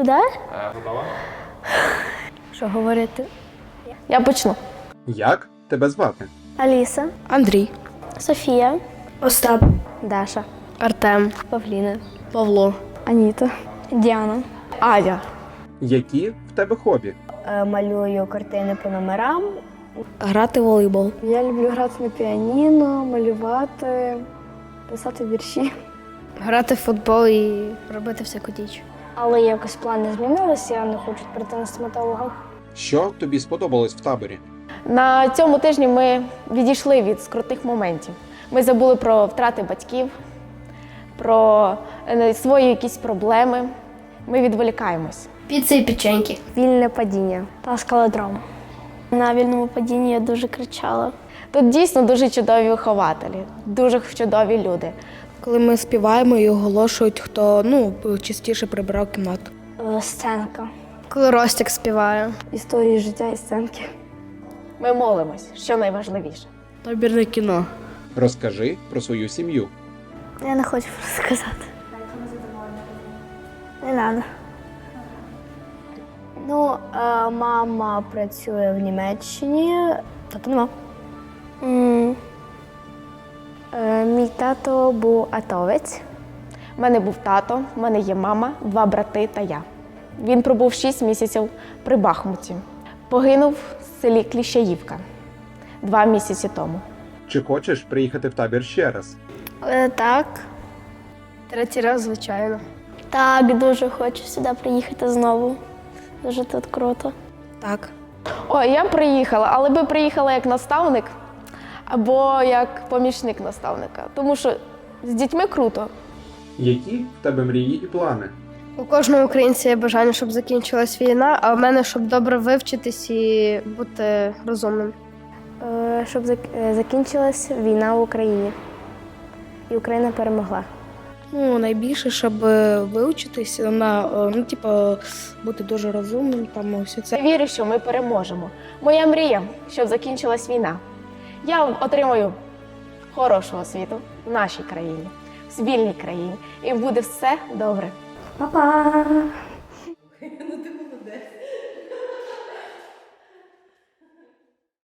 Туди? Готова? Що говорити? Я почну. Як тебе звати? Аліса, Андрій, Софія, Остап, Даша, Артем, Павліна, Павло, Аніта, Діана. Аня. Які в тебе хобі? Е, Малюю картини по номерам. Грати в волейбол. я люблю грати на піаніно, малювати, писати вірші. Грати в футбол і робити всяку діч. Але якось плани змінилися, я не хочу прийти на стоматолога. Що тобі сподобалось в таборі? На цьому тижні ми відійшли від скрутних моментів. Ми забули про втрати батьків, про е, свої якісь проблеми. Ми відволікаємось. Піци і печеньки. Вільне падіння та скалодром. На вільному падінні я дуже кричала. Тут дійсно дуже чудові вихователі, дуже чудові люди. Коли ми співаємо і оголошують, хто ну частіше прибирав кімнату. Е, Сценка. Коли Ростик співає, Історії життя і сценки. ми молимось, що найважливіше. Табірне кіно. Розкажи про свою сім'ю. Я не хочу розказати. Не треба. Ну, е, мама працює в Німеччині, тата нема. Тато був атовець. У мене був тато, в мене є мама, два брати та я. Він пробув 6 місяців при Бахмуті. Погинув в селі Кліщаївка два місяці тому. Чи хочеш приїхати в табір ще раз? Е, так. Третій раз, звичайно. Так, дуже хочу сюди приїхати знову. Дуже тут круто. Так. Ой, я приїхала, але би приїхала як наставник або як помічник наставника. Тому що з дітьми круто. Які в тебе мрії і плани? У кожного українця є бажання, щоб закінчилась війна, а в мене щоб добре вивчитись і бути розумним. Е, щоб зак- е, закінчилась війна в Україні. І Україна перемогла. Ну, найбільше, щоб е, вивчитися на е, ну, типу, бути дуже розумним, там ось це. Я вірю, що ми переможемо. Моя мрія, щоб закінчилась війна. Я отримую хорошу освіту в нашій країні, в вільній країні, і буде все добре. Па-па!